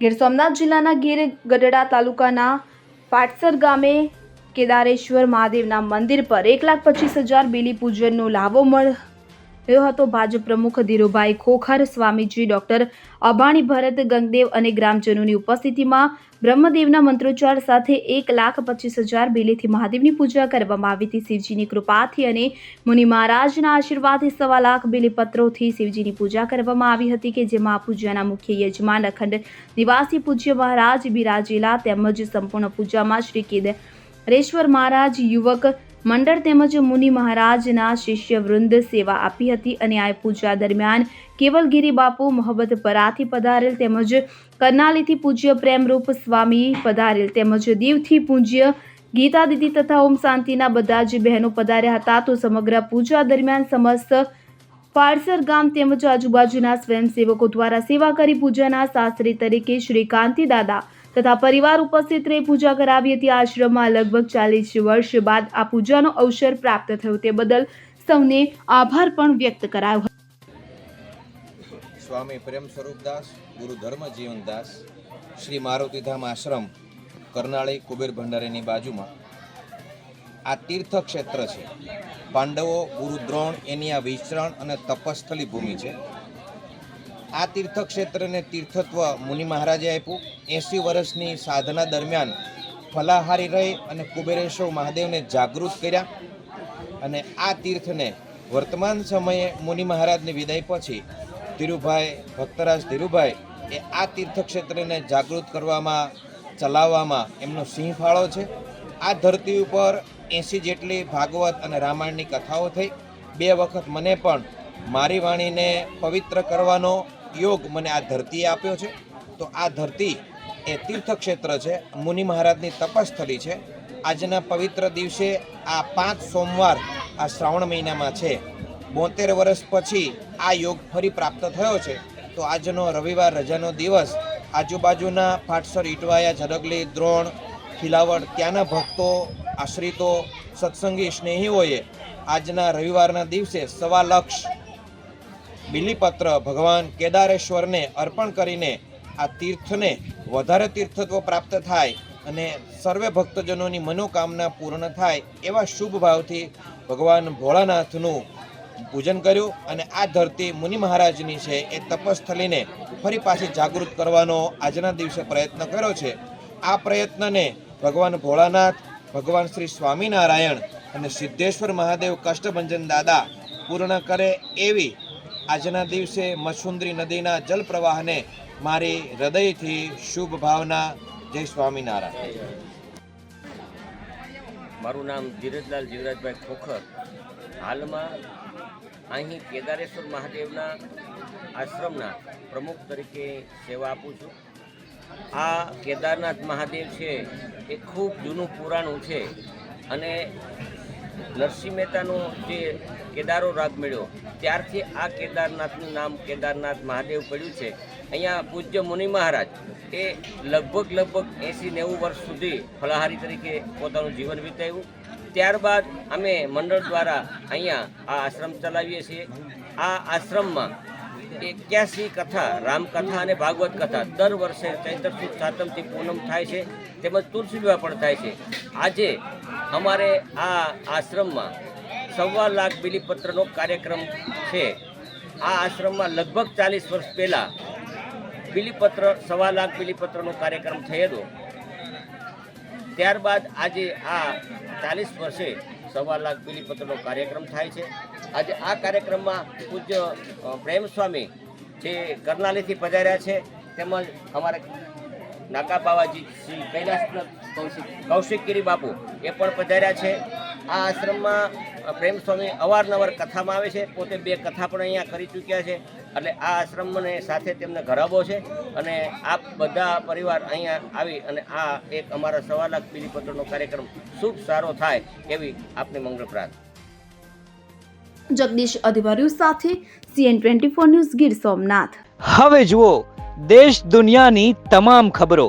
ગીર સોમનાથ જિલ્લાના ગીર ગઢડા તાલુકાના પાટસર ગામે કેદારેશ્વર મહાદેવના મંદિર પર એક લાખ પચીસ હજાર બેલી પૂજનનો લાભો મળ્યો હતો. ભાજપ પ્રમુખ ધીરુભાઈ ખોખર, સ્વામીજી ડોક્ટર અબાણી ભરત, ગંગદેવ અને ગ્રામજનોની ઉપસ્થિતિમાં બ્રહ્મદેવના મંત્રોચ્ચાર સાથે એક લાખ પચીસ હજાર બેલેથી મહાદેવની પૂજા કરવામાં આવી હતી. શિવજીની કૃપાથી અને મુનિ મહારાજના આશીર્વાદથી સવા લાખ બેલીપત્રોથી શિવજીની પૂજા કરવામાં આવી હતી કે જેમાં આ પૂજાના મુખ્ય યજમાન અખંડ નિવાસી પૂજ્ય મહારાજ બિરાજેલા તેમજ સંપૂર્ણ પૂજામાં શ્રી કેદારેશ્વર મહારાજ, યુવક મંડળ તેમજ મુનિ મહારાજના શિષ્ય વૃંદ સેવા આપી હતી અને આ પૂજા દરમિયાન કેવલગીરી બાપુ મોહબ્બત પરાથી પધારેલ તેમજ કરનાલીથી પૂજ્ય પ્રેમરૂપ સ્વામી પધારેલ તેમજ દીવથી પૂજ્ય ગીતા દીદી તથા ઓમ શાંતિના બધા જ બહેનો પધાર્યા હતા. તો સમગ્ર પૂજા દરમિયાન સમસ્ત પારસર ગામ તેમજ આજુબાજુના સ્વયંસેવકો દ્વારા સેવા કરી પૂજાના શાસ્ત્રી તરીકે શ્રી કાંતિ દાદા તથા પરિવાર ઉપસ્થિત રહી પૂજા કરાવી હતી. આશ્રમમાં લગભગ ચાલીસ વર્ષ બાદ આ પૂજાનો અવસર પ્રાપ્ત થયો. તે બદલ સૌને આભાર પણ વ્યક્ત કરાયો હતો. સ્વામી પ્રેમ સ્વરૂપદાસ ગુરુ ધર્મ જીવનદાસ શ્રી મારુતિધામ આશ્રમ, કરનાળી કુબેર ભંડારીની બાજુમાં. આ તીર્થ ક્ષેત્ર છે. પાંડવો, ગુરુ દ્રોણ એની આ વિચરણ અને તપસ્થલી ભૂમિ છે. આ તીર્થક્ષેત્રને તીર્થત્વ મુનિ મહારાજે આપ્યું. એંસી વર્ષની સાધના દરમિયાન ફલાહારી રહી અને કુબેરેશ્વર મહાદેવને જાગૃત કર્યા અને આ તીર્થને વર્તમાન સમયે મુનિ મહારાજની વિદાય પછી ધીરુભાઈ, ભક્તરાજ ધીરુભાઈ એ આ તીર્થક્ષેત્રને જાગૃત કરવામાં, ચલાવવામાં એમનો સિંહ ફાળો છે. આ ધરતી ઉપર એંસી જેટલી ભાગવત અને રામાયણની કથાઓ થઈ. બે વખત મને પણ મારી વાણીને પવિત્ર કરવાનો યોગ મને આ ધરતીએ આપ્યો છે. તો આ ધરતી એ તીર્થક્ષેત્ર છે, મુનિ મહારાજની તપસ્થલી છે. આજના પવિત્ર દિવસે આ પાંચ સોમવાર આ શ્રાવણ મહિનામાં છે. બોતેર વર્ષ પછી આ યોગ ફરી પ્રાપ્ત થયો છે. તો આજનો રવિવાર, રજાનો દિવસ, આજુબાજુના ફાટસર ઇટવાયા ઝડગલી, દ્રોણ, ખિલાવડ, ત્યાંના ભક્તો, આશ્રિતો, સત્સંગી સ્નેહીઓએ આજના રવિવારના દિવસે સવા લક્ષ બિલીપત્ર ભગવાન કેદારેશ્વરને અર્પણ કરીને આ તીર્થને વધારે તીર્થત્વ પ્રાપ્ત થાય અને સર્વે ભક્તજનોની મનોકામના પૂર્ણ થાય એવા શુભ ભાવથી ભગવાન ભોળાનાથનું પૂજન કર્યું અને આ ધરતી મુનિ મહારાજની છે એ તપસ્થલીને ફરી પાછી જાગૃત કરવાનો આજના દિવસે પ્રયત્ન કર્યો છે. આ પ્રયત્નને ભગવાન ભોળાનાથ, ભગવાન શ્રી સ્વામિનારાયણ અને સિદ્ધેશ્વર મહાદેવ કષ્ટભંજન દાદા પૂર્ણ કરે એવી આજના દિવસે મસુંદરી નદીના જલ પ્રવાહને મારી હૃદયથી શુભ ભાવના. જય સ્વામિનારાયણ. મારું નામ ધીરજલાલ જીવરાજભાઈ ખોખર. હાલમાં અહીં કેદારેશ્વર મહાદેવના આશ્રમના પ્રમુખ તરીકે સેવા આપું છું. આ કેદારનાથ મહાદેવ છે એ ખૂબ જૂનું પુરાણું છે અને નરસિંહ મહેતાનો જે કેદારો રાગ મળ્યો, ત્યારથી આ કેદારનાથનું નામ કેદારનાથ મહાદેવ પડ્યું છે. અહીંયા પૂજ્ય મુનિ મહારાજ એ લગભગ લગભગ એંસી નેવું વર્ષ સુધી ફલાહારી તરીકે પોતાનું જીવન વિતાવ્યું. ત્યારબાદ અમે મંડળ દ્વારા અહીંયા આ આશ્રમ ચલાવીએ છીએ. આ આશ્રમમાં એક્યાસી કથા, રામકથા અને ભાગવત કથા દર વર્ષે ચૈત્ર સુદ સાતમથી પૂનમ થાય છે. તેમજ તુલસી વિવાહ પણ થાય છે. આજે અમારે આ આશ્રમમાં સવા લાખ બિલીપત્રનો કાર્યક્રમ છે. આ આશ્રમમાં લગભગ ચાલીસ વર્ષ પહેલાં બિલીપત્ર, સવા લાખ બિલીપત્રનો કાર્યક્રમ થયેલો. ત્યારબાદ આજે આ ચાલીસ વર્ષે સવા લાખ બિલીપત્રનો કાર્યક્રમ થાય છે. આજે આ કાર્યક્રમમાં પૂજ્ય પ્રેમ સ્વામી જે કરનાલીથી પધાર્યા છે, તેમજ અમારા નાકા બાવાજી શ્રી કૈલાસનાથ કૌશિક ગિરી બાપુ. એ પણ પધાર્યા છે. આ આશ્રમમાં પ્રેમ સ્વામી અવારનવાર કથામાં આવે છે. પોતે બે કથા પણ અહીંયા કરી ચૂક્યા છે. એટલે આ આશ્રમને સાથે તેમને ઘરાબો છે. અને આપ બધા પરિવાર અહીંયા આવી અને આ એક અમારા સવા લાખ બિલીપત્રનો કાર્યક્રમ શુભ સારો થાય એવી આપની મંગળ પ્રાર્થના. જગદીશ અધિવારી સાથે CN twenty four news Gir Somnath. હવે જુઓ દેશ દુનિયાની તમામ ખબરો.